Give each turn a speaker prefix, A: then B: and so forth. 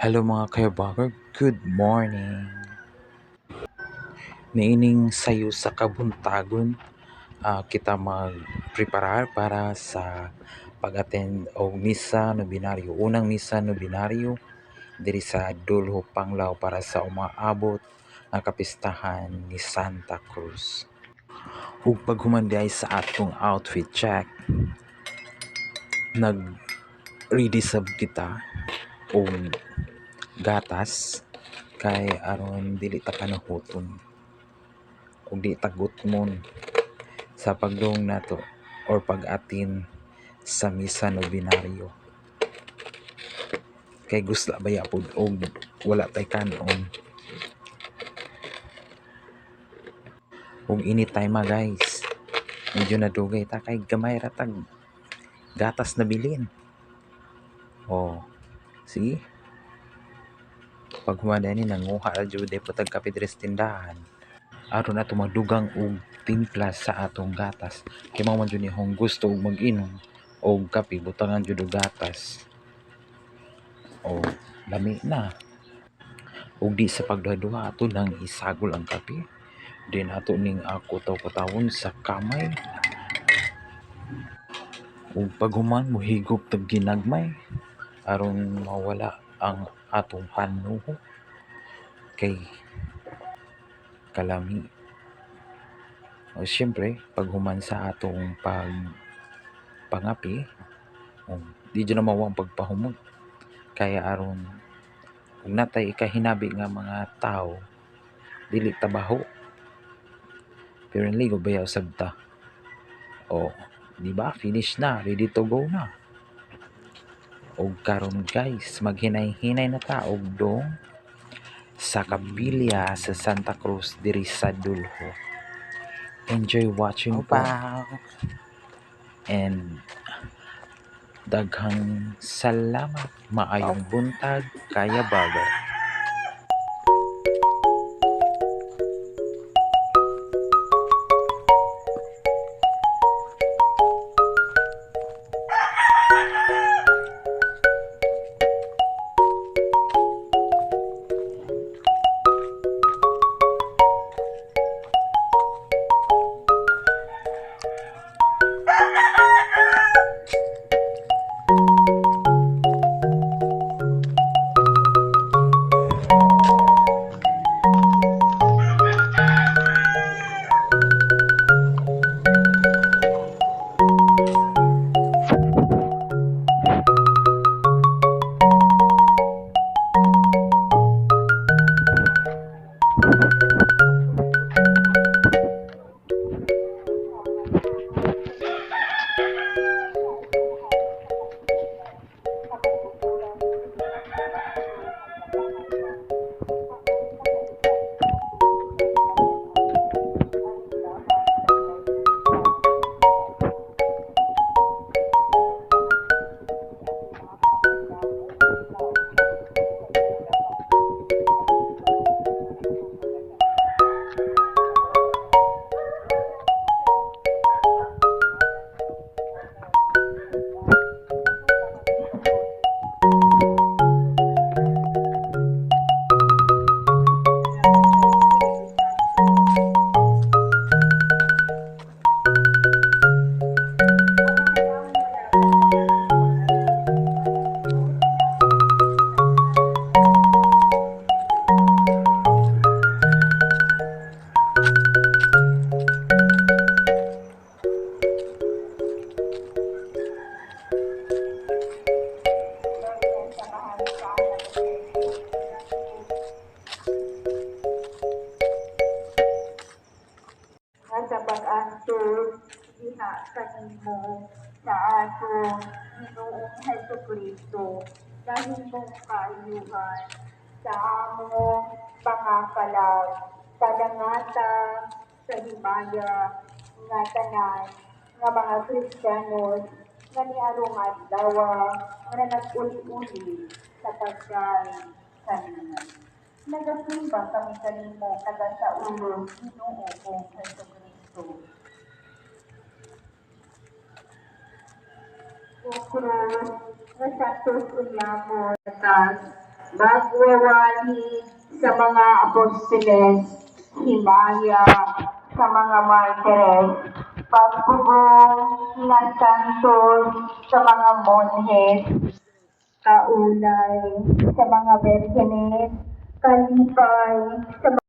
A: Hello mga kayabager, good morning. Niining sayo sa kabuntagon, ah, kita mag-preparar para sa pag-attend o misa no binaryo. Unang misa no binaryo diri sa Dulho Panglao para sa umaabot nga kapistahan ni Santa Cruz. Ug paghuman diay sa atong outfit check, nag ready sab kita og gatas kay aron dili ta kanahuton ug di ta gutmon sa pagdong nato or pag-atin sa misa no binaryo. Kay gusla baya pud og wala tay kanon? Ug anytime ma guys. Medyo nadugay ta kay gamay ra tag gatas na bilin. Oh see pag humada ni nanguha ra jud po tag kape diri tindahan aron ato madugang og timpla sa atong gatas. Kay mao man jud ni kung gusto og mag-inom og kape. Butangan jud og gatas. O lami na. Ug di sa pagduha-duha ato lang isagol ang kape. Then ato ning ako taw patawon sa kamay. Ug paghuman mohigop tag ginagmay. Aron mawala ang atong panuho kay kalami. O syempre paghuman sa atong pag pangapi o di dyan na mawang pagpahumot kaya aron kung natay ikahinabi nga mga tao dili tabaho. Pero ligo bayaw sabta? O di ba? Finish na. Ready to go na og karon guys. Maghinay-hinay na ta og dong. Sa kapilya sa Santa Cruz diri sa Dulho. Enjoy watching po. And daghang salamat. Maayong buntag. Kaya baga
B: kanimo sa ato Ginoong Heso Kristo dahil mong kaayuhan sa among pangakalag sa dangata sa himaya nga tanan nga mga Kristiyanos nga niarong adlaw nga nag-uli-uli sa pagkain kanina. Nagasimba kami kanimo kada sa ulo Ginoo kong Heso Kristo. O Cruz, nga sa tus unyamo tas magwawali sa mga apostoles, himaya sa mga martires, pagbubong na santos sa mga monhes, kaulay sa mga berhenes, kalipay sa